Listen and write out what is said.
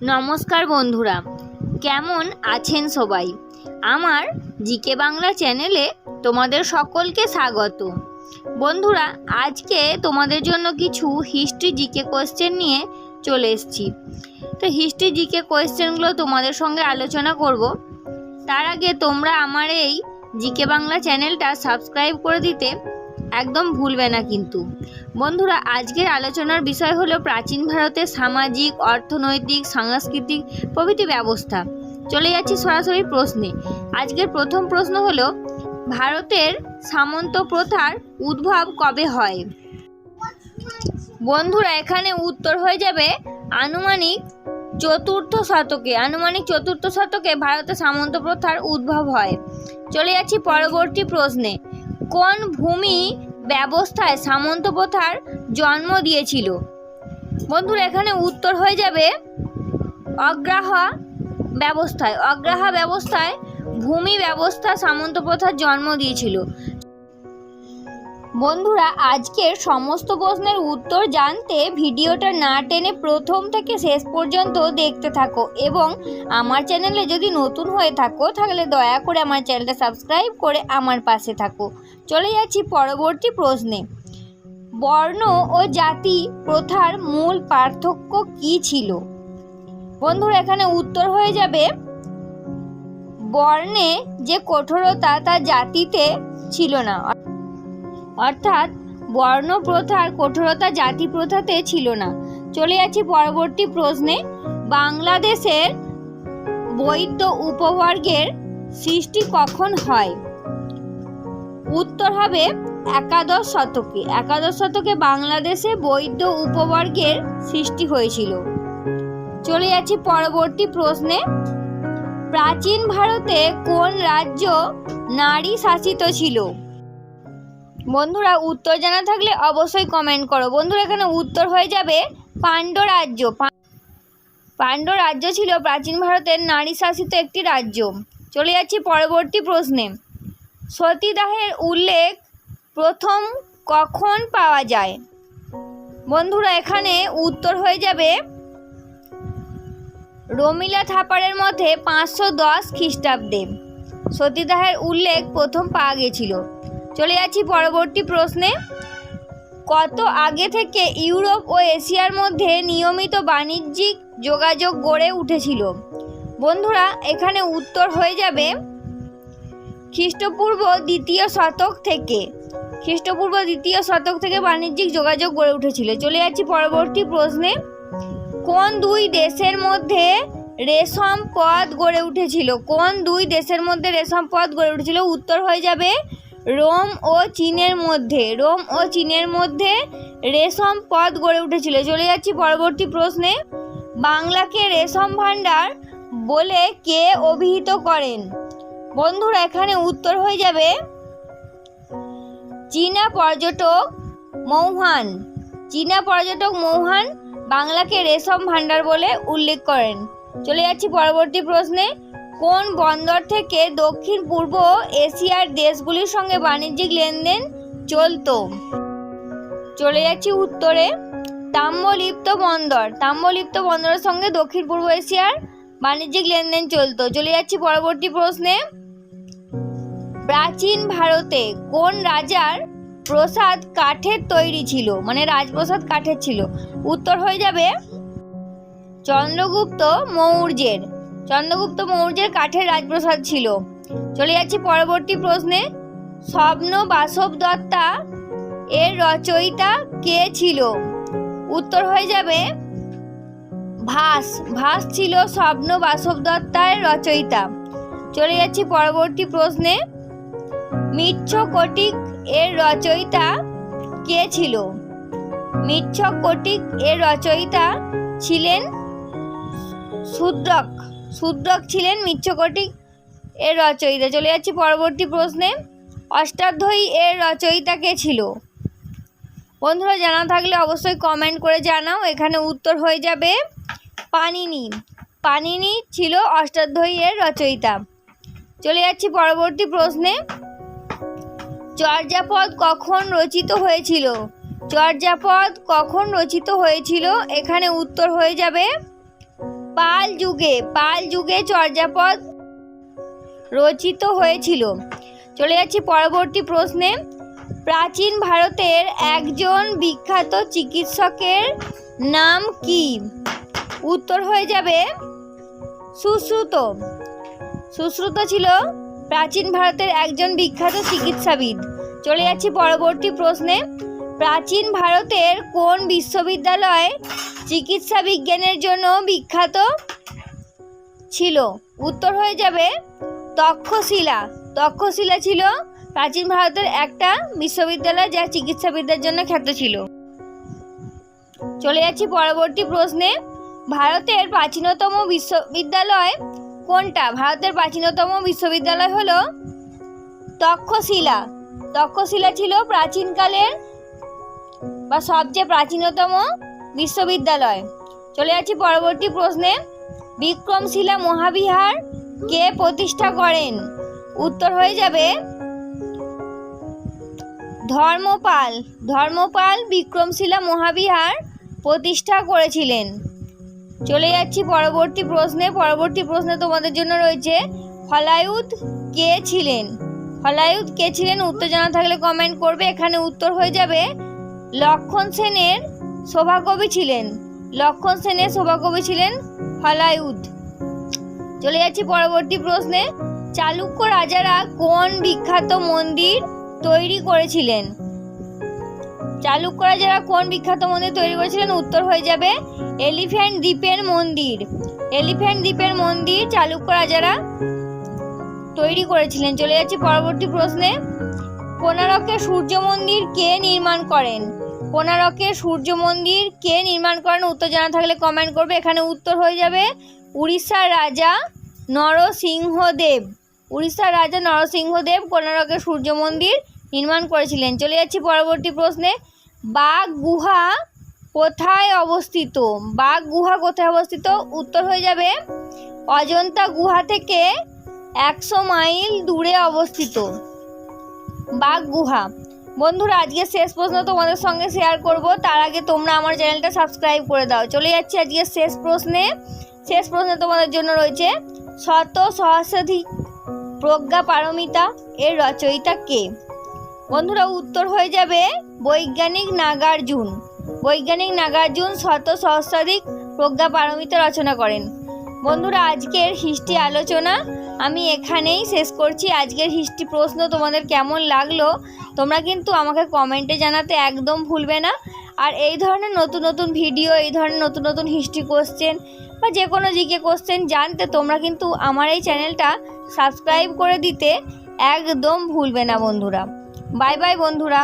নমস্কার বন্ধুরা, কেমন আছেন সবাই? আমার জিকে বাংলা চ্যানেলে তোমাদের সকলকে স্বাগত। বন্ধুরা, আজকে তোমাদের জন্য কিছু হিস্ট্রি জিকে কোয়েশ্চেন নিয়ে চলে এসেছি। তো হিস্ট্রি জিকে কোয়েশ্চেনগুলো তোমাদের সঙ্গে আলোচনা করব। তার আগে তোমরা আমার এই জিকে বাংলা চ্যানেলটা সাবস্ক্রাইব করে দিতে একদম ভুলবে না কিন্তু। বন্ধুরা, আজকের আলোচনার বিষয় হলো প্রাচীন ভারতের সামাজিক, অর্থনৈতিক, সাংস্কৃতিক প্রভৃতি ব্যবস্থা। চলে যাচ্ছি সরাসরি প্রশ্নে। আজকের প্রথম প্রশ্ন হলো, ভারতের সামন্ত প্রথার উদ্ভব কবে হয়? বন্ধুরা, এখানে উত্তর হয়ে যাবে আনুমানিক চতুর্থ শতকে। আনুমানিক চতুর্থ শতকে ভারতে সামন্ত প্রথার উদ্ভব হয়। চলে যাচ্ছি পরবর্তী প্রশ্নে। কোন ভূমি ব্যবস্থায় সামন্ত প্রথার জন্ম দিয়েছিল? বন্ধুরা, এখানে উত্তর হয়ে যাবে অগ্রাহা ব্যবস্থায়। অগ্রাহা ব্যবস্থায় ভূমি ব্যবস্থা সামন্ত প্রথার জন্ম দিয়েছিল। বন্ধুরা, আজকের সমস্ত প্রশ্নের উত্তর জানতে ভিডিওটা না টেনে প্রথম থেকে শেষ পর্যন্ত দেখতে থাকো এবং আমার চ্যানেলে যদি নতুন হয়ে থাকো, তাহলে দয়া করে আমার চ্যানেলটা সাবস্ক্রাইব করে আমার পাশে থাকো। চলে যাচ্ছি পরবর্তী প্রশ্নে। বর্ণ ও জাতি প্রথার মূল পার্থক্য কি ছিল? বন্ধুরা, এখানে উত্তর হয়ে যাবে, বর্ণে যে কঠোরতা তা জাতিতে ছিল না। অর্থাৎ বর্ণ প্রথার কঠোরতা জাতি প্রথাতে ছিল না। চলে যাচ্ছি পরবর্তী প্রশ্নে, বাংলাদেশের বৈদ্য উপবর্গের সৃষ্টি কখন হয়? উত্তর হবে একাদশ শতকে। একাদশ শতকে বাংলাদেশে বৈদ্য উপবর্গের সৃষ্টি হয়েছিল। চলে যাচ্ছি পরবর্তী প্রশ্নে। প্রাচীন ভারতে কোন রাজ্য নারী শাসিত ছিল? বন্ধুরা, উত্তর জানা থাকলে অবশ্যই কমেন্ট করো। বন্ধুরা, এখানে উত্তর হয়ে যাবে পাণ্ড রাজ্য। পাণ্ড রাজ্য ছিল প্রাচীন ভারতের নারী শাসিত একটি রাজ্য। চলে যাচ্ছি পরবর্তী প্রশ্নে। সতীদাহের উল্লেখ প্রথম কখন পাওয়া যায়? বন্ধুরা, এখানে উত্তর হয়ে যাবে রমিলা থাপারের মধ্যে পাঁচশো দশ খ্রিস্টাব্দে। সতীদাহের উল্লেখ প্রথম পাওয়া গেছিল। চলে যাচ্ছি পরবর্তী প্রশ্নে। কত আগে থেকে ইউরোপ ও এশিয়ার মধ্যে নিয়মিত বাণিজ্যিক যোগাযোগ গড়ে উঠেছিল? বন্ধুরা, এখানে উত্তর হয়ে যাবে খ্রিস্টপূর্ব দ্বিতীয় শতক থেকে। খ্রিস্টপূর্ব দ্বিতীয় শতক থেকে বাণিজ্যিক যোগাযোগ গড়ে উঠেছিল। চলে যাচ্ছি পরবর্তী প্রশ্নে। কোন দুই দেশের মধ্যে রেশম পথ গড়ে উঠেছিল? কোন দুই দেশের মধ্যে রেশম পথ গড়ে উঠেছিল? উত্তর হয়ে যাবে রোম ও চীনের মধ্যে। রোম ও চীনের মধ্যে রেশম পথ গড়ে উঠেছিল। চলে যাচ্ছি পরবর্তী প্রশ্নে। বাংলাকে রেশম ভাণ্ডার বলে কে অভিহিত করেন? বন্ধুরা এখানে উত্তর হয়ে যাবে চীনা পর্যটক মৌহান। চীনা পর্যটক মৌহান বাংলাকে রেশম ভাণ্ডার বলে উল্লেখ করেন। চলে যাচ্ছি পরবর্তী প্রশ্নে। কোন বন্দর থেকে দক্ষিণ পূর্ব এশিয়ার দেশগুলির সঙ্গে বাণিজ্যিক লেনদেন চলতো? চলে যাচ্ছি উত্তরে। তাম্রলিপ্ত বন্দর। তাম্রলিপ্ত বন্দরের সঙ্গে দক্ষিণ পূর্ব এশিয়ার বাণিজ্যিক লেনদেন চলতো। চলে যাচ্ছি পরবর্তী প্রশ্নে। প্রাচীন ভারতে কোন রাজার প্রসাদ কাঠের তৈরি ছিল? মানে রাজপ্রসাদ কাঠের ছিল। উত্তর হয়ে যাবে চন্দ্রগুপ্ত মৌর্যের। চন্দ্রগুপ্ত মৌর্যের কাঠের রাজপ্রসাদ ছিল। চলে যাচ্ছি পরবর্তী প্রশ্নে। স্বপ্ন বাসব দত্তা এর রচয়িতা কে ছিল? উত্তর হয়ে যাবে ভাস ভাস ছিল স্বপ্ন বাসব দত্তার রচয়িতা। চলে যাচ্ছি পরবর্তী প্রশ্নে। মিচ্ছ কটিক এর রচয়িতা কে ছিল? মিচ্ছ কটিক এর রচয়িতা ছিলেন শূদ্রক শূদ্রক ছিলেন মিচ্ছকটিক এর রচয়িতা। চলে যাচ্ছি পরবর্তী প্রশ্নে। অষ্টাধ্যায়ী এর রচয়িতা কে ছিল? বন্ধুরা, জানা থাকলে অবশ্যই কমেন্ট করে জানাও। এখানে উত্তর হয়ে যাবে। পানিনি। পানিনি ছিল অষ্টাধ্যায়ী এর রচয়িতা। চলে যাচ্ছি পরবর্তী প্রশ্নে। চর্যাপদ কখন রচিত হয়েছিল? চর্যাপদ কখন রচিত হয়েছিল? এখানে উত্তর হয়ে যাবে পাল যুগে। পাল যুগে চর্যাপদ রচিত হয়েছিল। চলে যাচ্ছি পরবর্তী প্রশ্নে। প্রাচীন ভারতের একজন বিখ্যাত চিকিৎসকের নাম কি? উত্তর হয়ে যাবে সুশ্রুত। সুশ্রুত ছিল প্রাচীন ভারতের একজন বিখ্যাত চিকিৎসাবিদ। চলে যাচ্ছি পরবর্তী প্রশ্নে। প্রাচীন ভারতের কোন বিশ্ববিদ্যালয় চিকিৎসা বিজ্ঞানের জন্য বিখ্যাত? ছিল। উত্তর হয়ে যাবে তক্ষশিলা। তক্ষশিলা ছিল প্রাচীন ভারতের একটা বিশ্ববিদ্যালয় যা চিকিৎসাবিদ্যার জন্য খ্যাত ছিল। চলে যাচ্ছি পরবর্তী প্রশ্নে। ভারতের প্রাচীনতম বিশ্ববিদ্যালয় কোনটা? ভারতের প্রাচীনতম বিশ্ববিদ্যালয় হলো তক্ষশিলা। তক্ষশিলা ছিল প্রাচীনকালের বা সবচেয়ে প্রাচীনতম বিশ্ববিদ্যালয়। চলে যাচ্ছি পরবর্তী প্রশ্নে। বিক্রমশিলা মহাবিহার কে প্রতিষ্ঠা করেন? উত্তর হয়ে যাবে ধর্মপাল। ধর্মপাল বিক্রমশিলা মহাবিহার প্রতিষ্ঠা করেছিলেন। চলে যাচ্ছি পরবর্তী প্রশ্নে। পরবর্তী প্রশ্নে তোমাদের জন্য রয়েছে হলায়ুদ কে ছিলেন? হলায়ুদ কে ছিলেন? উত্তর জানা থাকলে কমেন্ট করবে, এখানে উত্তর হয়ে যাবে, লক্ষণ সেনের শোভাকবি ছিলেন। লক্ষণ সেনের শোভাকবি ছিলেন হলায়ুদ চলে যাচ্ছি পরবর্তী প্রশ্নে। চালুক্য রাজারা কোন বিখ্যাত মন্দির তৈরি করেছিলেন? চালুক্য রাজারা কোন বিখ্যাত মন্দির তৈরি করেছিলেন? উত্তর হয়ে যাবে এলিফ্যান্ট দ্বীপের মন্দির। এলিফ্যান্ট দ্বীপের মন্দির চালুক্য রাজারা তৈরি করেছিলেন? চলে যাচ্ছি পরবর্তী প্রশ্নে। কোনারকের সূর্য মন্দির কে নির্মাণ করেন? কোনারকের সূর্য মন্দির কে নির্মাণ করেন? উত্তর জানা থাকলে কমেন্ট করবে। এখানে উত্তর হয়ে যাবে উড়িষ্যার রাজা নরসিংহদেব। উড়িষ্যার রাজা নরসিংহদেব কোনারকের সূর্য মন্দির নির্মাণ করেছিলেন। চলে যাচ্ছি পরবর্তী প্রশ্নে। বাঘ গুহা কোথায় অবস্থিত? বাঘ গুহা কোথায় অবস্থিত? উত্তর হয়ে যাবে, অজন্তা গুহা থেকে একশো মাইল দূরে অবস্থিত। বাঘ গুহা। বন্ধুরা আজকে শেষ প্রশ্ন তোমাদের সঙ্গে শেয়ার করব। তার আগে তোমরা আমার চ্যানেলটা সাবস্ক্রাইব করে দাও। চলে যাচ্ছি আজকে শেষ প্রশ্নে। শেষ প্রশ্নে তোমাদের জন্য রয়েছে, শত সহস্রাধিক প্রজ্ঞা পারমিতা এর রচয়িতা কে? বন্ধুরা, উত্তর হয়ে যাবে বৈজ্ঞানিক নাগার্জুন। বৈজ্ঞানিক নাগার্জুন শত সহস্রাধিক প্রজ্ঞা পারমিতা রচনা করেন। বন্ধুরা, আজকের হিস্ট্রি আলোচনা আমি এখানেই শেষ করছি। আজকের হিস্ট্রি প্রশ্ন তোমাদের কেমন লাগল, তোমরা কিন্তু আমাকে কমেন্টে জানাতে একদম ভুলবে না। আর এই ধরনের নতুন নতুন ভিডিও, এই ধরনের নতুন নতুন হিস্ট্রি কোশ্চেন বা যে কোনো জিকে কোশ্চেন জানতে তোমরা কিন্তু আমার এই চ্যানেলটা সাবস্ক্রাইব করে দিতে একদম ভুলবে না বন্ধুরা। বাই বাই বন্ধুরা